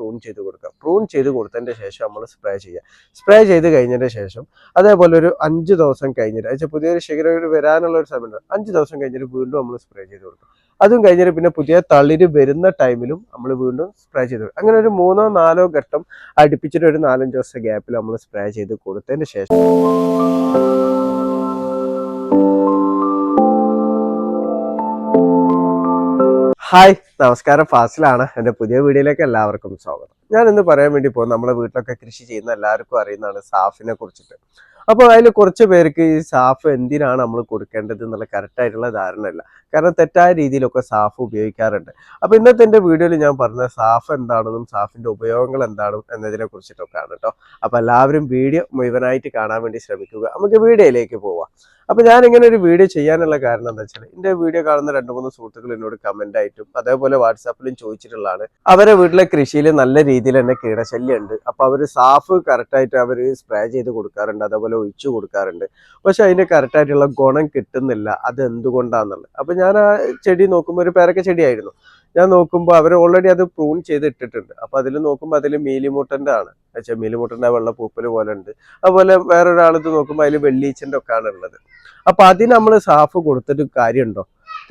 Prune ചെയ്ത് കൊടുക്കുക. Prune ചെയ്ത് കൊടുത്തതിന്റെ ശേഷം നമ്മൾ സ്പ്രേ ചെയ്യുക. സ്പ്രേ ചെയ്ത് കഴിഞ്ഞതിന്റെ ശേഷം അതേപോലെ ഒരു അഞ്ച് ദിവസം കഴിഞ്ഞിട്ട് അതായത് പുതിയൊരു ശിഖരം വരാനുള്ള ഒരു സമയമുണ്ട്. അഞ്ച് ദിവസം കഴിഞ്ഞിട്ട് വീണ്ടും നമ്മൾ സ്പ്രേ ചെയ്ത് കൊടുക്കുക. അതും കഴിഞ്ഞിട്ട് പിന്നെ പുതിയ തളിര് വരുന്ന ടൈമിലും നമ്മൾ വീണ്ടും സ്പ്രേ ചെയ്ത് അങ്ങനെ ഒരു മൂന്നോ നാലോ ഘട്ടം അടുപ്പിച്ചിട്ട് ഒരു നാലഞ്ച് ദിവസത്തെ ഗ്യാപ്പിൽ നമ്മൾ സ്പ്രേ ചെയ്ത് കൊടുത്തതിന് ശേഷം ഹായ് നമസ്കാരം. ഫാസിലാണ്. എന്റെ പുതിയ വീഡിയോയിലേക്ക് എല്ലാവർക്കും സ്വാഗതം. ഞാൻ ഇന്ന് പറയാൻ വേണ്ടി പോകും നമ്മളെ വീട്ടിലൊക്കെ കൃഷി ചെയ്യുന്ന എല്ലാവർക്കും അറിയുന്നതാണ് സാഫിനെ കുറിച്ചിട്ട്. അപ്പോൾ അതിൽ കുറച്ച് പേർക്ക് ഈ സാഫ് എന്തിനാണ് നമ്മൾ കൊടുക്കേണ്ടത് എന്നുള്ള കറക്റ്റായിട്ടുള്ള ധാരണയില്ല കാരണം തെറ്റായ രീതിയിലൊക്കെ സാഫ് ഉപയോഗിക്കാറുണ്ട്. അപ്പോൾ ഇന്നത്തെ എന്റെ വീഡിയോയിൽ ഞാൻ പറഞ്ഞ സാഫ് എന്താണെന്നും സാഫിന്റെ ഉപയോഗങ്ങൾ എന്താണെന്നും എന്നതിനെ കുറിച്ചിട്ടൊക്കെയാണ് കേട്ടോ അപ്പോൾ എല്ലാവരും വീഡിയോ മുഴുവനായിട്ട് കാണാൻ വേണ്ടി ശ്രമിക്കുക. നമുക്ക് വീഡിയോയിലേക്ക് പോവാം. അപ്പോൾ ഞാൻ ഇങ്ങനെ ഒരു വീഡിയോ ചെയ്യാനുള്ള കാരണം എന്താ വെച്ചാൽ എന്റെ വീഡിയോ കാണുന്ന രണ്ട് മൂന്ന് സുഹൃത്തുക്കൾ എന്നോട് കമന്റ് ആയിട്ടും അതേപോലെ വാട്സാപ്പിലും ചോദിച്ചിട്ടുള്ളതാണ്. അവരെ വീട്ടിലെ കൃഷിയിൽ നല്ല രീതിയിൽ തന്നെ കീടശല്യം ഉണ്ട് അപ്പോൾ അവർ സാഫ് കറക്റ്റായിട്ട് അവർ സ്പ്രേ ചെയ്ത് കൊടുക്കാറുണ്ട്. അതേപോലെ ഒഴിച്ചു കൊടുക്കാറുണ്ട്. പക്ഷെ അതിന്റെ കറക്റ്റായിട്ടുള്ള ഗുണം കിട്ടുന്നില്ല. അത് എന്തുകൊണ്ടാണെന്നുള്ളത് അപ്പോൾ ഞാൻ ആ ചെടി നോക്കുമ്പോൾ ഒരു പേരക്ക ചെടിയായിരുന്നു. ഞാൻ നോക്കുമ്പോൾ അവർ ഓൾറെഡി അത് പ്രൂൺ ചെയ്ത് ഇട്ടിട്ടുണ്ട് അപ്പോൾ അതിൽ നോക്കുമ്പോൾ അതിൽ മീലിമുട്ടന്റെ ആണ്. വെച്ചാൽ മീലിമുട്ടന്റെ വെള്ള പൂപ്പൽ പോലെ ഉണ്ട്. അതുപോലെ വേറൊരാളിത് നോക്കുമ്പോൾ അതിൽ വെള്ളീച്ചന്റെ ഒക്കെ ആണ് ഉള്ളത്. അപ്പൊ അതിന് നമ്മൾ സാഫ് കൊടുത്തിട്ട് കാര്യമുണ്ടോ?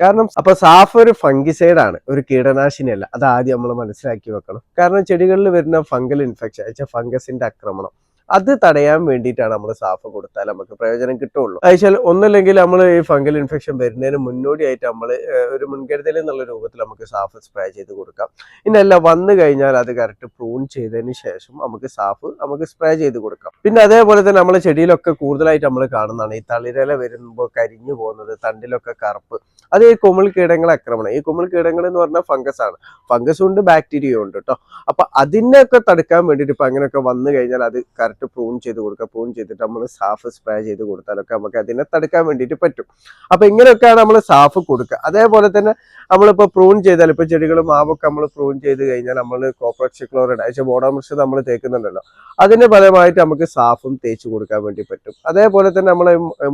കാരണം അപ്പൊ സാഫ് ഒരു ഫംഗിസൈഡ് ആണ്. ഒരു കീടനാശിനിയല്ല അത് ആദ്യം നമ്മൾ മനസ്സിലാക്കി വെക്കണം. കാരണം ചെടികളിൽ വരുന്ന ഫംഗൽ ഇൻഫെക്ഷൻ വെച്ചാൽ ഫംഗസിന്റെ ആക്രമണം. അത് തടയാൻ വേണ്ടിയിട്ടാണ് നമ്മൾ സാഫ് കൊടുത്താൽ നമുക്ക് പ്രയോജനം കിട്ടുള്ളൂ. അയച്ചാൽ ഒന്നല്ലെങ്കിൽ നമ്മൾ ഈ ഫംഗൽ ഇൻഫെക്ഷൻ വരുന്നതിന് മുന്നോടിയായിട്ട് നമ്മൾ ഒരു മുൻകരുതൽ എന്നുള്ള രൂപത്തിൽ നമുക്ക് സാഫ് സ്പ്രേ ചെയ്ത് കൊടുക്കാം. ഇന്നല്ല വന്നു കഴിഞ്ഞാൽ അത് കറക്റ്റ് പ്രൂൺ ചെയ്തതിന് ശേഷം നമുക്ക് സാഫ് നമുക്ക് സ്പ്രേ ചെയ്ത് കൊടുക്കാം. പിന്നെ അതേപോലെ തന്നെ നമ്മളെ ചെടിയിലൊക്കെ കൂടുതലായിട്ട് നമ്മൾ കാണുന്നതാണ്. ഈ തളിരല വരുമ്പോൾ കരിഞ്ഞു പോകുന്നത് തണ്ടിലൊക്കെ കറുപ്പ്. അത് ഈ കുമിൾ കീടങ്ങളെ ആക്രമണം. ഈ കുമിൾ കീടങ്ങൾ എന്ന് പറഞ്ഞാൽ ഫംഗസ് ആണ്. ഫംഗസ് ഉണ്ട് ബാക്ടീരിയ ഉണ്ട് കേട്ടോ അപ്പൊ അതിനൊക്കെ തടുക്കാൻ വേണ്ടിയിട്ട് ഇപ്പൊ അങ്ങനെയൊക്കെ വന്നു കഴിഞ്ഞാൽ അത് കറക്റ്റ് പ്രൂൺ ചെയ്ത് കൊടുക്കുക പ്രൂൺ ചെയ്തിട്ട് നമ്മൾ സാഫ് സ്പ്രേ ചെയ്ത് കൊടുത്താലൊക്കെ നമുക്ക് അതിനെ തടുക്കാൻ വേണ്ടിയിട്ട് പറ്റും. അപ്പൊ ഇങ്ങനെയൊക്കെയാണ് നമ്മൾ സാഫ് കൊടുക്കുക അതേപോലെ തന്നെ നമ്മളിപ്പോൾ പ്രൂൺ ചെയ്താൽ ഇപ്പൊ ചെടികൾ മാവൊക്കെ നമ്മൾ പ്രൂൺ ചെയ്ത് കഴിഞ്ഞാൽ നമ്മൾ കോപ്രോക്സിക്ലോറൈഡ് അയച്ച ബോഡോമിക്സ് നമ്മൾ തേക്കുന്നുണ്ടല്ലോ. അതിന്റെ ഫലമായിട്ട് നമുക്ക് സാഫും തേച്ച് കൊടുക്കാൻ വേണ്ടി പറ്റും. അതേപോലെ തന്നെ നമ്മൾ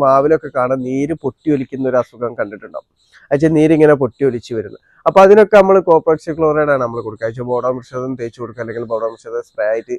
മാവിലൊക്കെ കാണാൻ നീര് പൊട്ടി ഒലിക്കുന്ന ഒരു അസുഖം കണ്ടിട്ടുണ്ടാവും. അയച്ച നീരിങ്ങനെ പൊട്ടി ഒലിച്ച് വരുന്നത്. അപ്പൊ അതിനൊക്കെ നമ്മൾ കോപ്രോക്സി ക്ലോറൈഡ് ആണ് നമ്മൾ കൊടുക്കുക. അതിച്ച് ബോഡോ മിശ്രിതം തേച്ച് കൊടുക്കുക അല്ലെങ്കിൽ ബോഡാമൃഷതം സ്പ്രേ ആയിട്ട്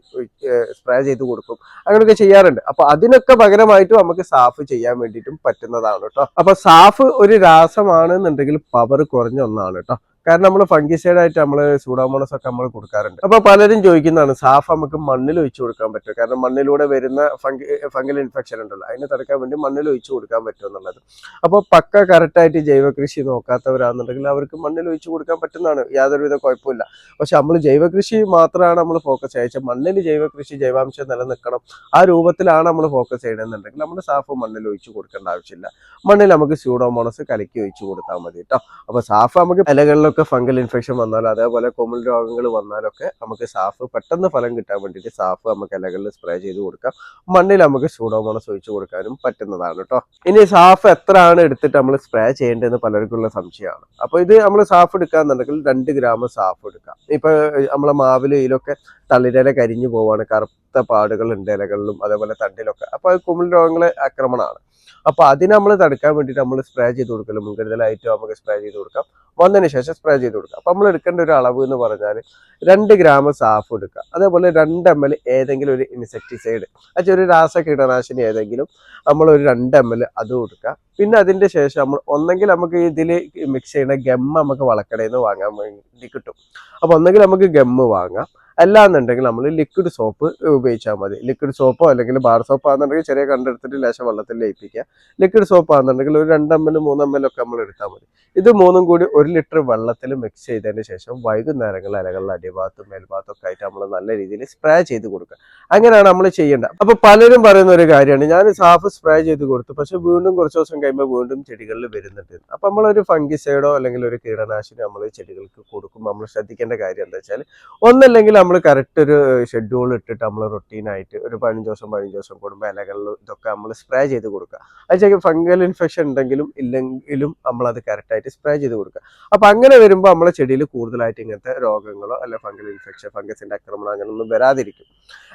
സ്പ്രേ ചെയ്ത് കൊടുക്കും. അങ്ങനെയൊക്കെ ചെയ്യാറുണ്ട്. അപ്പൊ അതിനൊക്കെ പകരമായിട്ടും നമുക്ക് സാഫ് ചെയ്യാൻ വേണ്ടിയിട്ടും പറ്റുന്നതാണ് കേട്ടോ അപ്പൊ സാഫ് ഒരു രാസമാണെന്നുണ്ടെങ്കിൽ പവർ കുറഞ്ഞ ഒന്നാണ് കേട്ടോ കാരണം നമ്മൾ ഫംഗിസൈഡ് ആയിട്ട് നമ്മൾ സൂഡോമോണസ് ഒക്കെ നമ്മൾ കൊടുക്കാറുണ്ട്. അപ്പൊ പലരും ചോദിക്കുന്നതാണ് സാഫ് നമുക്ക് മണ്ണിൽ ഒഴിച്ചു കൊടുക്കാൻ പറ്റും കാരണം മണ്ണിലൂടെ വരുന്ന ഫംഗി ഫംഗൽ ഇൻഫെക്ഷൻ ഉണ്ടല്ലോ അതിനെ തടുക്കാൻ വേണ്ടി മണ്ണിൽ ഒഴിച്ചു കൊടുക്കാൻ പറ്റും എന്നുള്ളത്. അപ്പോൾ പക്ക കറക്റ്റായിട്ട് ജൈവ കൃഷി നോക്കാത്തവരാണെന്നുണ്ടെങ്കിൽ അവർക്ക് മണ്ണിൽ ഒഴിച്ചു കൊടുക്കാൻ പറ്റുന്നതാണ്. യാതൊരുവിധ കുഴപ്പമില്ല പക്ഷെ നമ്മൾ ജൈവ കൃഷി മാത്രമാണ് നമ്മൾ ഫോക്കസ് ചെയ്യുക. മണ്ണിൽ ജൈവ കൃഷി ജൈവാംശം നിലനിൽക്കണം. ആ രൂപത്തിലാണ് നമ്മൾ ഫോക്കസ് ചെയ്യണമെന്നുണ്ടെങ്കിൽ നമ്മൾ സാഫ് മണ്ണിൽ ഒഴിച്ചു കൊടുക്കേണ്ട ആവശ്യമില്ല. മണ്ണിൽ നമുക്ക് സ്യൂഡോമോണസ് കലക്കി ഒഴിച്ചു കൊടുത്താൽ മതി കേട്ടോ. അപ്പൊ സാഫ് നമുക്ക് ഇലകളിലൊക്കെ ഫംഗൽ ഇൻഫെക്ഷൻ വന്നാലോ അതേപോലെ കോമൽ രോഗങ്ങൾ വന്നാലൊക്കെ നമുക്ക് സാഫ് പെട്ടെന്ന് ഫലം കിട്ടാൻ വേണ്ടിയിട്ട് സാഫ് നമുക്ക് ഇലകളിൽ സ്പ്രേ ചെയ്ത് കൊടുക്കാം. മണ്ണിൽ നമുക്ക് സൂഡോമോണസ് ഒഴിച്ചു കൊടുക്കാനും പറ്റുന്നതാണ് കേട്ടോ ഇനി സാഫ് എത്ര ആണ് എടുത്തിട്ട് നമ്മൾ സ്പ്രേ ചെയ്യേണ്ടതെന്ന് പലർക്കുള്ള സംശയമാണ്. അപ്പോൾ ഇത് നമ്മൾ സാഫ് എടുക്കാന്നുണ്ടെങ്കിൽ രണ്ട് ഗ്രാം സാഫ് എടുക്കാം. ഇപ്പൊ നമ്മളെ മാവിൽ ഇതിലൊക്കെ തളിരില കരിഞ്ഞു പോവാണ്. കറുത്ത പാടുകൾ ഉണ്ട് ഇലകളിലും അതേപോലെ തണ്ടിലൊക്കെ. അപ്പോൾ അത് കുമിൾ രോഗങ്ങളെ ആക്രമണമാണ്. അപ്പൊ അതിന് നമ്മൾ തടുക്കാൻ വേണ്ടിയിട്ട് നമ്മൾ സ്പ്രേ ചെയ്ത് കൊടുക്കൽ. മുൻകരുതലായിട്ട് നമുക്ക് സ്പ്രേ ചെയ്ത് കൊടുക്കാം. വന്നതിന് ശേഷം സ്പ്രേ ചെയ്ത് കൊടുക്കാം. അപ്പൊ നമ്മൾ എടുക്കേണ്ട ഒരു അളവ് എന്ന് പറഞ്ഞാൽ രണ്ട് ഗ്രാം സാഫ് എടുക്കുക. അതേപോലെ രണ്ട് എം എൽ ഏതെങ്കിലും ഒരു ഇൻസെക്ടിസൈഡ് അച്ഛൻ ഒരു രാസ കീടനാശിനി ഏതെങ്കിലും നമ്മൾ ഒരു രണ്ട് എം എൽ അത് എടുക്കുക പിന്നെ അതിന്റെ ശേഷം നമ്മൾ ഒന്നെങ്കിൽ നമുക്ക് ഇതിൽ മിക്സ് ചെയ്യുന്ന ഗമ്മ നമുക്ക് വളക്കടയിൽ നിന്ന് വാങ്ങാൻ വേണ്ടി കിട്ടും. അപ്പൊ ഒന്നെങ്കിൽ നമുക്ക് ഗമ്മ് വാങ്ങാം. അല്ലാന്നുണ്ടെങ്കിൽ നമ്മൾ ലിക്വിഡ് സോപ്പ് ഉപയോഗിച്ചാൽ മതി. ലിക്വിഡ് സോപ്പോ അല്ലെങ്കിൽ ബാർ സോപ്പ് ആണെന്നുണ്ടെങ്കിൽ ചെറിയ കണ്ടെടുത്തിട്ട് ലേശം വെള്ളത്തിൽ ലയിപ്പിക്കുക. ലിക്വിഡ് സോപ്പ് ആണെന്നുണ്ടെങ്കിൽ ഒരു രണ്ടമ്മലും മൂന്നമ്മലും ഒക്കെ നമ്മൾ എടുത്താൽ മതി. ഇത് മൂന്നും കൂടി ഒരു ലിറ്റർ വെള്ളത്തിൽ മിക്സ് ചെയ്തതിന് ശേഷം വൈകുന്നേരങ്ങളിൽ അലകളിൽ അടിഭാഗത്തും മേൽഭാഗത്തും ഒക്കെ ആയിട്ട് നമ്മൾ നല്ല രീതിയിൽ സ്പ്രേ ചെയ്ത് കൊടുക്കുക. അങ്ങനെയാണ് നമ്മൾ ചെയ്യേണ്ടത്. അപ്പൊ പലരും പറയുന്ന ഒരു കാര്യമാണ്. ഞാൻ സാഫ് സ്പ്രേ ചെയ്ത് കൊടുത്തു. പക്ഷെ വീണ്ടും കുറച്ച് ദിവസം കഴിയുമ്പോൾ വീണ്ടും ചെടികളിൽ വരുന്നുണ്ട്. അപ്പൊ നമ്മളൊരു ഫംഗിസൈഡോ അല്ലെങ്കിൽ ഒരു കീടനാശിനി നമ്മൾ ചെടികൾക്ക് കൊടുക്കുമ്പോൾ നമ്മൾ ശ്രദ്ധിക്കേണ്ട കാര്യം എന്താ വെച്ചാൽ ഒന്നല്ലെങ്കിൽ നമ്മൾ കറക്റ്റ് ഒരു ഷെഡ്യൂൾ ഇട്ടിട്ട് നമ്മൾ റൊട്ടീനായിട്ട് ഒരു പതിനഞ്ച് ദിവസം പതിനഞ്ച് ദിവസം കൂടുമ്പോൾ ഇലകളിൽ ഇതൊക്കെ നമ്മൾ സ്പ്രേ ചെയ്ത് കൊടുക്കുക. അത് ഫംഗൽ ഇൻഫെക്ഷൻ ഉണ്ടെങ്കിലും ഇല്ലെങ്കിലും നമ്മൾ അത് കറക്റ്റായിട്ട് സ്പ്രേ ചെയ്ത് കൊടുക്കുക. അപ്പോൾ അങ്ങനെ വരുമ്പോൾ നമ്മളെ ചെടിയിൽ കൂടുതലായിട്ട് ഇങ്ങനത്തെ രോഗങ്ങളോ അല്ല ഫംഗൽ ഇൻഫെക്ഷൻ ഫംഗസിന്റെ ആക്രമണം അങ്ങനെയൊന്നും വരാതിരിക്കും.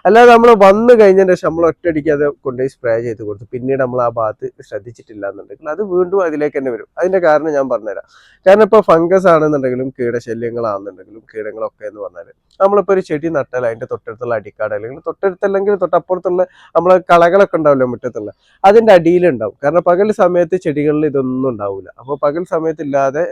അല്ലാതെ നമ്മൾ വന്നു കഴിഞ്ഞതിന് ശേഷം നമ്മൾ ഒറ്റയടിക്ക് അത് കൊണ്ടുപോയി സ്പ്രേ ചെയ്ത് കൊടുത്തു. പിന്നീട് നമ്മൾ ആ ഭാഗത്ത് ശ്രദ്ധിച്ചിട്ടില്ല എന്നുണ്ടെങ്കിൽ അത് വീണ്ടും അതിലേക്ക് തന്നെ വരും. അതിന്റെ കാരണം ഞാൻ പറഞ്ഞുതരാം. കാരണം ഇപ്പോൾ ഫംഗസ് ആണെന്നുണ്ടെങ്കിലും കീടശല്യങ്ങളാണെന്നുണ്ടെങ്കിലും കീടങ്ങളൊക്കെ എന്ന് പറഞ്ഞാൽ നമ്മളിപ്പോൾ ഒരു ചെടി നട്ടാൽ അതിന്റെ തൊട്ടടുത്തുള്ള അടിക്കാട് അല്ലെങ്കിൽ തൊട്ടടുത്തല്ലെങ്കിൽ തൊട്ടപ്പുറത്തുള്ള നമ്മളെ കളകളൊക്കെ ഉണ്ടാവില്ല മുറ്റത്തുള്ള അതിന്റെ അടിയിലുണ്ടാവും കാരണം പകൽ സമയത്ത് ചെടികളിൽ ഇതൊന്നും ഉണ്ടാവില്ല അപ്പോൾ പകൽ സമയത്ത് ഇല്ലാതെ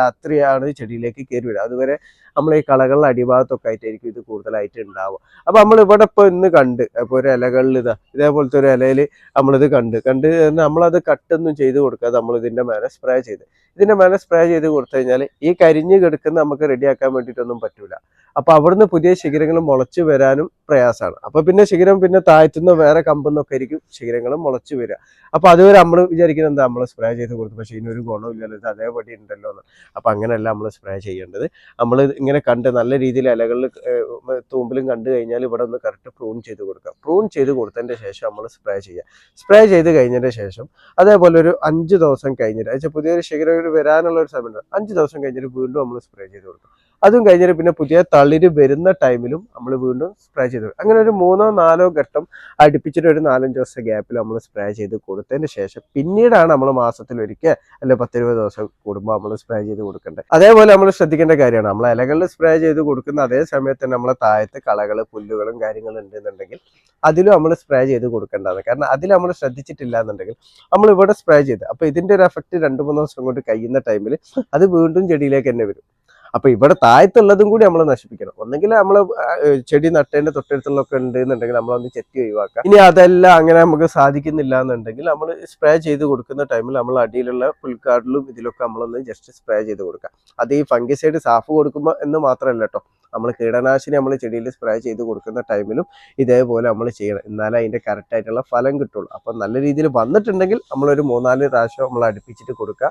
രാത്രിയാണ് ചെടിയിലേക്ക് കയറി വരിക. അതുവരെ നമ്മൾ ഈ കളകളുടെ അടിഭാഗത്തൊക്കെ ആയിട്ടായിരിക്കും ഇത് കൂടുതലായിട്ട് ഉണ്ടാവുക. അപ്പൊ നമ്മൾ ഇവിടെ ഇപ്പൊ ഇന്ന് കണ്ട്. അപ്പൊ ഒരു ഇലകളിൽ ഇതാ ഇതേപോലത്തെ ഒരു ഇലയിൽ നമ്മളിത് കണ്ട്. കണ്ട് നമ്മളത് കട്ടൊന്നും ചെയ്ത് കൊടുക്കാതെ നമ്മൾ ഇതിന്റെ മേലെ സ്പ്രേ ചെയ്ത്. ഇതിന്റെ മേലെ സ്പ്രേ ചെയ്ത് കൊടുത്തു കഴിഞ്ഞാൽ ഈ കരിഞ്ഞ് കിടക്കുന്ന നമുക്ക് റെഡിയാക്കാൻ വേണ്ടിയിട്ടൊന്നും പറ്റൂല. അപ്പൊ അവിടുന്ന് പുതിയ ശിഖരങ്ങൾ മുളച്ചു വരാനും പ്രയാസമാണ്. അപ്പോൾ പിന്നെ ശിഖരം പിന്നെ താഴ്ത്തുന്ന വേറെ കമ്പെന്നൊക്കെ ആയിരിക്കും ശിഖരങ്ങൾ മുളച്ചു വരിക അപ്പോൾ അതുവരെ നമ്മൾ വിചാരിക്കുന്നത് എന്താ? നമ്മൾ സ്പ്രേ ചെയ്ത് കൊടുത്തു പക്ഷേ ഇതിനൊരു ഗുണമില്ലല്ലോ ഇത് അതേപടി ഉണ്ടല്ലോ എന്ന്. അപ്പോൾ അങ്ങനെയല്ല നമ്മൾ സ്പ്രേ ചെയ്യേണ്ടത്. നമ്മൾ ഇങ്ങനെ കണ്ട് നല്ല രീതിയിൽ ഇലകളിൽ തൂമ്പിലും കണ്ടു കഴിഞ്ഞാൽ ഇവിടെ ഒന്ന് കറക്റ്റ് പ്രൂൺ ചെയ്ത് കൊടുക്കുക പ്രൂൺ ചെയ്ത് കൊടുത്തതിന്റെ ശേഷം നമ്മൾ സ്പ്രേ ചെയ്യുക സ്പ്രേ ചെയ്ത് കഴിഞ്ഞതിന്റെ ശേഷം അതേപോലെ ഒരു അഞ്ച് ദിവസം കഴിഞ്ഞിട്ട് അതായത് പുതിയൊരു ശിഖരം വരാനുള്ള ഒരു സമയം അഞ്ച് ദിവസം കഴിഞ്ഞിട്ട് വീണ്ടും നമ്മൾ സ്പ്രേ ചെയ്ത് കൊടുക്കും. അതും കഴിഞ്ഞിട്ട് പിന്നെ പുതിയ തളിര് വരുന്ന ടൈമിലും നമ്മൾ വീണ്ടും സ്പ്രേ ചെയ്ത് കൊടുക്കും. അങ്ങനെ ഒരു മൂന്നോ നാലോ ഘട്ടം അടുപ്പിച്ചിട്ട് ഒരു നാലഞ്ച് ദിവസം ഗ്യാപ്പിൽ നമ്മൾ സ്പ്രേ ചെയ്ത് കൊടുത്തതിന് ശേഷം പിന്നീടാണ് നമ്മൾ മാസത്തിൽ ഒരിക്കൽ അല്ലെ പത്തിരുപത് ദിവസം കൂടുമ്പോൾ നമ്മൾ സ്പ്രേ ചെയ്ത് കൊടുക്കേണ്ടത് അതേപോലെ നമ്മൾ ശ്രദ്ധിക്കേണ്ട കാര്യമാണ്. നമ്മൾ ഇലകളിൽ സ്പ്രേ ചെയ്ത് കൊടുക്കുന്ന അതേ സമയത്ത് തന്നെ നമ്മളെ താഴത്ത് കളകൾ പുല്ലുകളും കാര്യങ്ങളും ഉണ്ടെന്നുണ്ടെങ്കിൽ അതിലും നമ്മൾ സ്പ്രേ ചെയ്ത് കൊടുക്കേണ്ടതാണ്. കാരണം അതിൽ നമ്മൾ ശ്രദ്ധിച്ചിട്ടില്ല എന്നുണ്ടെങ്കിൽ നമ്മൾ ഇവിടെ സ്പ്രേ ചെയ്ത് അപ്പോൾ ഇതിന്റെ ഒരു എഫക്റ്റ് രണ്ട് മൂന്ന് ദിവസം കൊണ്ട് കഴിയുന്ന ടൈമിൽ അത് വീണ്ടും ചെടിയിലേക്ക് തന്നെ വരും. അപ്പൊ ഇവിടെ താഴത്തുള്ളതും കൂടി നമ്മൾ നശിപ്പിക്കണം. ഒന്നെങ്കിൽ നമ്മൾ ചെടി നട്ടേന്റെ തൊട്ടടുത്തുള്ളൊക്കെ ഉണ്ട് എന്നുണ്ടെങ്കിൽ നമ്മളൊന്ന് ചെത്തി ഒഴിവാക്കാം ഇനി അതെല്ലാം അങ്ങനെ നമുക്ക് സാധിക്കുന്നില്ല എന്നുണ്ടെങ്കിൽ നമ്മൾ സ്പ്രേ ചെയ്ത് കൊടുക്കുന്ന ടൈമിൽ നമ്മൾ അടിയിലുള്ള പുൽക്കാടിലും ഇതിലൊക്കെ നമ്മളൊന്ന് ജസ്റ്റ് സ്പ്രേ ചെയ്ത് കൊടുക്കാം അത് ഈ ഫംഗിസൈഡ് സാഫ് കൊടുക്കുമ്പോൾ എന്ന് മാത്രമല്ല കേട്ടോ നമ്മൾ കീടനാശിനി നമ്മൾ ചെടിയിൽ സ്പ്രേ ചെയ്ത് കൊടുക്കുന്ന ടൈമിലും ഇതേപോലെ നമ്മൾ ചെയ്യണം. എന്നാലേ അതിന്റെ കറക്റ്റായിട്ടുള്ള ഫലം കിട്ടുള്ളൂ. അപ്പം നല്ല രീതിയിൽ വന്നിട്ടുണ്ടെങ്കിൽ നമ്മളൊരു മൂന്നാൽ പ്രാവശ്യം നമ്മൾ അടുപ്പിച്ചിട്ട് കൊടുക്കുക.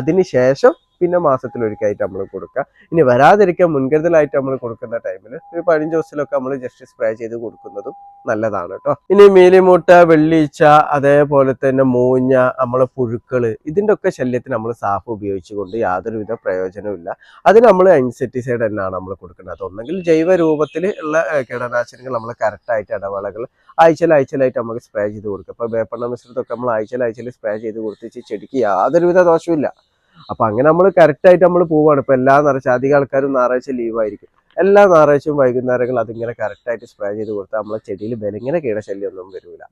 അതിന് ശേഷം പിന്നെ മാസത്തിൽ ഒരിക്കലായിട്ട് നമ്മൾ കൊടുക്കുക ഇനി വരാതിരിക്കാൻ മുൻകരുതലായിട്ട് നമ്മൾ കൊടുക്കുന്ന ടൈമിൽ ഒരു പതിനഞ്ച് ദിവസത്തിലൊക്കെ നമ്മൾ ജസ്റ്റ് സ്പ്രേ ചെയ്ത് കൊടുക്കുന്നതും നല്ലതാണ് കേട്ടോ ഇനി മീലിമുട്ട വെള്ളീച്ച അതേപോലെ തന്നെ മൂഞ്ഞ നമ്മളെ പുഴുക്കൾ ഇതിന്റെ ഒക്കെ ശല്യത്തിന് നമ്മൾ സാഫ് ഉപയോഗിച്ചുകൊണ്ട് യാതൊരുവിധ പ്രയോജനവും അതിന് നമ്മൾ ഇൻസെക്ടിസൈഡ് തന്നെയാണ് നമ്മൾ കൊടുക്കുന്നത്. അതൊന്നെങ്കിൽ ജൈവ രൂപത്തിൽ ഉള്ള കീടനാശിനികൾ നമ്മൾ കറക്റ്റായിട്ട് ഇടവേളകൾ ആഴ്ചയിൽ ആഴ്ചയിലായിട്ട് നമുക്ക് സ്പ്രേ ചെയ്ത് കൊടുക്കുക ഇപ്പോൾ വേപ്പെണ്ണ മിശ്രിതമൊക്കെ നമ്മൾ ആഴ്ചയിൽ ആഴ്ചയിൽ സ്പ്രേ ചെയ്ത് കൊടുത്തിച്ച് ചെടിക്ക് യാതൊരുവിധ ദോഷവും അപ്പൊ അങ്ങനെ നമ്മൾ കറക്റ്റായിട്ട് നമ്മൾ പോവാണ്. ഇപ്പൊ എല്ലാ ഞായറാഴ്ച അധികം ആൾക്കാരും ഞായറാഴ്ച ലീവായിരിക്കും എല്ലാ ഞായറാഴ്ചയും വൈകുന്നേരങ്ങൾ അതിങ്ങനെ കറക്റ്റായിട്ട് സ്പ്രേ ചെയ്ത് കൊടുത്താൽ നമ്മളെ ചെടിയിൽ ബലിങ്ങനെ കീടശല്യം ഒന്നും വരില്ല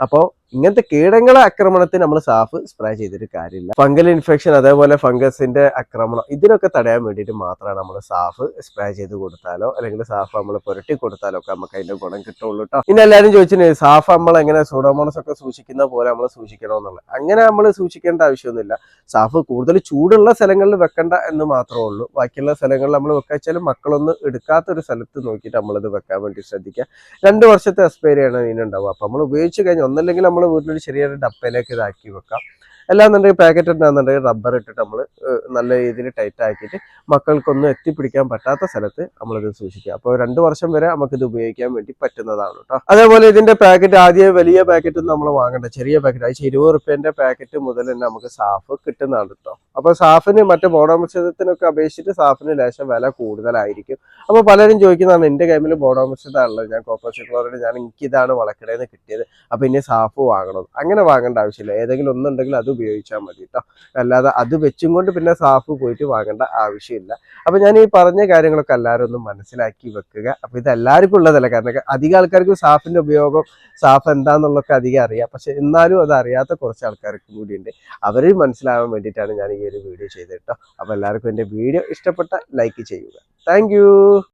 അപ്പോൾ ഇങ്ങനത്തെ കീടങ്ങളെ ആക്രമണത്തിന് നമ്മൾ സാഫ് സ്പ്രേ ചെയ്തിട്ട് കാര്യമില്ല. ഫംഗൽ ഇൻഫെക്ഷൻ അതേപോലെ ഫംഗസിന്റെ ആക്രമണം ഇതിനൊക്കെ തടയാൻ വേണ്ടിയിട്ട് മാത്രമാണ് നമ്മൾ സാഫ് സ്പ്രേ ചെയ്ത് കൊടുത്താലോ അല്ലെങ്കിൽ സാഫ് നമ്മൾ പുരട്ടി കൊടുത്താലോ ഒക്കെ നമുക്ക് അതിന്റെ ഗുണം കിട്ടുള്ളൂ കേട്ടോ ഇനി എല്ലാവരും ചോദിച്ചിട്ടുണ്ട് സാഫ് നമ്മൾ എങ്ങനെ സൂഡോമോണസ് ഒക്കെ സൂക്ഷിക്കുന്ന പോലെ നമ്മൾ സൂക്ഷിക്കണമെന്നുള്ളത് അങ്ങനെ നമ്മൾ സൂക്ഷിക്കേണ്ട ആവശ്യമൊന്നുമില്ല. സാഫ് കൂടുതൽ ചൂടുള്ള സ്ഥലങ്ങളിൽ വെക്കണ്ട എന്ന് മാത്രമേ ഉള്ളൂ. ബാക്കിയുള്ള സ്ഥലങ്ങളിൽ നമ്മൾ വെക്കാച്ചാലും മക്കളൊന്നും എടുക്കാത്ത ഒരു സ്ഥലത്ത് നോക്കിയിട്ട് നമ്മളിത് വെക്കാൻ വേണ്ടി ശ്രദ്ധിക്കുക. രണ്ട് വർഷത്തെ എക്സ്പയറിയാണ് ഇതിനുണ്ടാവുക അപ്പം നമ്മൾ ഉപയോഗിച്ച് കഴിഞ്ഞാൽ ഒന്നല്ലെങ്കിൽ നമ്മൾ വീട്ടിൽ ഒരു ചെറിയൊരു ഡപ്പയിലേക്ക് ഇതാക്കി വെക്കാം. അല്ലാന്നുണ്ടെങ്കിൽ പാക്കറ്റ് ഉണ്ടാകുന്നുണ്ടെങ്കിൽ റബ്ബർ ഇട്ടിട്ട് നമ്മൾ നല്ല രീതിയിൽ ടൈറ്റ് ആക്കിയിട്ട് മക്കൾക്കൊന്നും എത്തിപ്പിടിക്കാൻ പറ്റാത്ത സ്ഥലത്ത് നമ്മളിത് സൂക്ഷിക്കുക. അപ്പോൾ രണ്ട് വർഷം വരെ നമുക്കിത് ഉപയോഗിക്കാൻ വേണ്ടി പറ്റുന്നതാണ് കേട്ടോ അതേപോലെ ഇതിന്റെ പാക്കറ്റ് ആദ്യം വലിയ പാക്കറ്റ് നമ്മൾ വാങ്ങേണ്ട. ചെറിയ പാക്കറ്റ് അയച്ച ഇരുപത് റുപ്യന്റെ പാക്കറ്റ് മുതൽ തന്നെ നമുക്ക് സാഫ് കിട്ടുന്നതാണ് കേട്ടോ അപ്പൊ സാഫിന് മറ്റേ ബോഡോമിശ്രിതത്തിനൊക്കെ അപേക്ഷിച്ചിട്ട് സാഫിന് ലേശം വില കൂടുതലായിരിക്കും. അപ്പോൾ പലരും ചോദിക്കുന്നതാണ് എന്റെ കൈമിൽ ബോഡോമിശ്രിതമാണല്ലോ ഞാൻ കോപ്പർ ക്ലോറൈഡ് ഞാൻ എനിക്കിതാണ് വളക്കടയിൽ നിന്ന് കിട്ടിയത്. അപ്പോൾ ഇനി സാഫ് വാങ്ങണം അങ്ങനെ വാങ്ങേണ്ട ആവശ്യമില്ല. ഏതെങ്കിലും ഒന്നുണ്ടെങ്കിൽ അത് ഉപയോഗിച്ചാൽ മതി കേട്ടോ അല്ലാതെ അത് വെച്ചും കൊണ്ട് പിന്നെ സാഫ് പോയിട്ട് വാങ്ങേണ്ട ആവശ്യമില്ല. അപ്പൊ ഞാൻ ഈ പറഞ്ഞ കാര്യങ്ങളൊക്കെ എല്ലാവരും ഒന്ന് മനസ്സിലാക്കി വെക്കുക. അപ്പൊ ഇത് എല്ലാവർക്കും ഉള്ളതല്ല. കാരണം അധികം ആൾക്കാർക്ക് സാഫിന്റെ ഉപയോഗം സാഫ് എന്താണെന്നുള്ളൊക്കെ അധികം അറിയാം. പക്ഷെ എന്നാലും അത് അറിയാത്ത കുറച്ച് ആൾക്കാർക്ക് കൂടിയുണ്ട്. അവർ മനസ്സിലാവാൻ വേണ്ടിയിട്ടാണ് ഞാൻ ഈ ഒരു വീഡിയോ ചെയ്തത് കേട്ടോ. അപ്പൊ എല്ലാവർക്കും എന്റെ വീഡിയോ ഇഷ്ടപ്പെട്ട ലൈക്ക് ചെയ്യുക. താങ്ക്